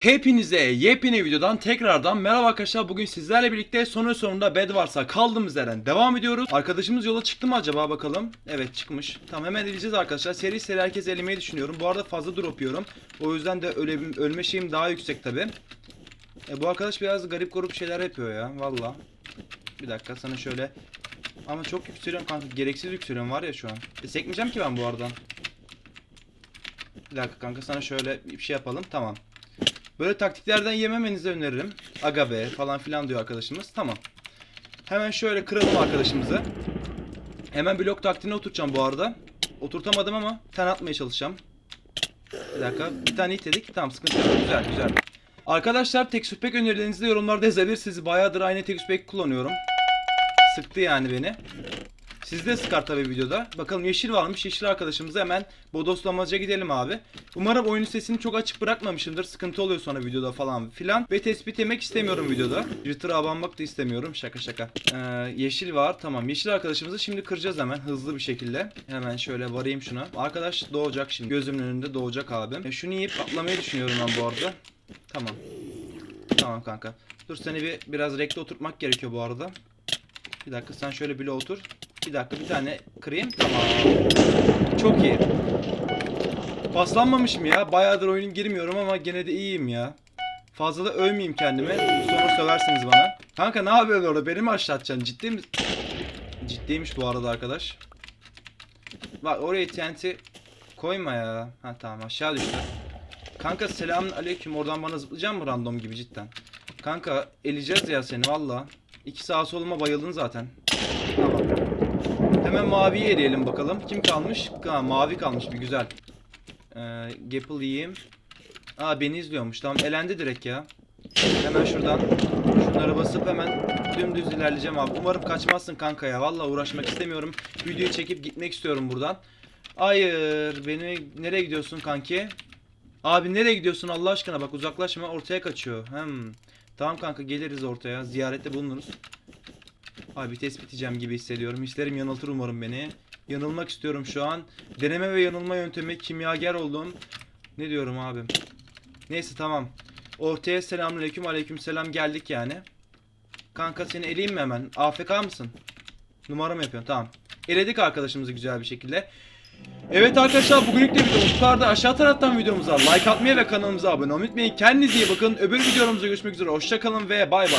Hepinize yepyeni videodan tekrardan merhaba arkadaşlar. Bugün sizlerle birlikte sonun sonunda bed varsa kaldığımız yerden devam ediyoruz. Arkadaşımız yola çıktı mı acaba bakalım. Evet çıkmış. Tamam hemen eleyeceğiz arkadaşlar. Seri seri herkes elemeyi düşünüyorum. Bu arada fazla drop yiyorum. O yüzden de öle, ölme şeyim daha yüksek tabi. E, bu arkadaş biraz garip grup şeyler yapıyor ya. Valla. Bir dakika sana şöyle. Ama çok yükseliyorum kanka. Gereksiz yükseliyorum var ya şu an. E, sekmeyeceğim ki ben bu aradan. Bir dakika kanka sana şöyle bir şey yapalım. Tamam. Böyle taktiklerden yememenizi öneririm. Aga be falan filan diyor arkadaşımız. Tamam. Hemen şöyle kıralım arkadaşımızı. Hemen blok taktiğine oturacağım bu arada. Oturtamadım ama tane atmaya çalışacağım. Bir dakika. Bir tane itedik. Tamam sıkıntı yok. Güzel güzel. Arkadaşlar tek süpek önerilerinizi de yorumlarda yazabilirsiniz. Bayağıdır aynı tek süpek kullanıyorum. Sıktı yani beni. Siz de sıkar tabi videoda. Bakalım yeşil varmış. Yeşil arkadaşımıza hemen bodoslamaca gidelim abi. Umarım oyunun sesini çok açık bırakmamışımdır. Sıkıntı oluyor sonra videoda falan filan. Ve tespit yemek istemiyorum videoda. Twitter'a abanmak da istemiyorum. Şaka şaka. Ee, yeşil var. Tamam. Yeşil arkadaşımızı şimdi kıracağız hemen. Hızlı bir şekilde. Hemen şöyle varayım şuna. Arkadaş doğacak şimdi. Gözümün önünde doğacak abi. E, şunu yiyip atlamayı düşünüyorum ben bu arada. Tamam. Tamam kanka. Dur seni bir biraz rekte oturtmak gerekiyor bu arada. Bir dakika sen şöyle bile otur. Bir dakika bir tane kırayım. Tamam. Çok iyi. Paslanmamışım ya. Bayağıdır oyun girmiyorum ama gene de iyiyim ya. Fazla da övmeyeyim kendime. Sonra söversiniz bana. Kanka ne yapıyorsun orada? Beni mi aşağıtacaksın? Ciddi mi? Ciddiymiş bu arada arkadaş. Bak oraya TNT koyma ya. Ha tamam aşağı düştü. Kanka selamun aleyküm. Oradan bana zıplayacak mı random gibi cidden? Kanka eleyeceğiz ya seni valla. İki sağa soluma bayıldın zaten. Tamam. Hemen maviyi eleyelim bakalım. Kim kalmış? Ha, mavi kalmış bir güzel. Ee, Gapple yiyeyim. Aa beni izliyormuş. Tamam elendi direkt ya. Hemen şuradan şunları basıp hemen dümdüz ilerleyeceğim abi. Umarım kaçmazsın kanka ya. Valla uğraşmak istemiyorum. Videoyu çekip gitmek istiyorum buradan. Hayır. Beni nereye gidiyorsun kanki? Abi nereye gidiyorsun Allah aşkına bak uzaklaşma ortaya kaçıyor. Hem. Tamam kanka geliriz ortaya. Ziyarette bulunuruz. Abi tespit edeceğim gibi hissediyorum. Hislerim yanıltır umarım beni. Yanılmak istiyorum şu an. Deneme ve yanılma yöntemi kimyager oldum. Ne diyorum abi? Neyse tamam. Ortaya selamünaleyküm aleykümselam geldik yani. Kanka seni eleyeyim mi hemen? AFK mısın? Numara mı yapıyorsun? Tamam. Eledik arkadaşımızı güzel bir şekilde. Evet arkadaşlar bugünlük de videomuz kadar. Aşağı taraftan videomuza like atmayı ve kanalımıza abone olmayı unutmayın. Kendinize iyi bakın. Öbür videomuzda görüşmek üzere. Hoşçakalın ve bay bay.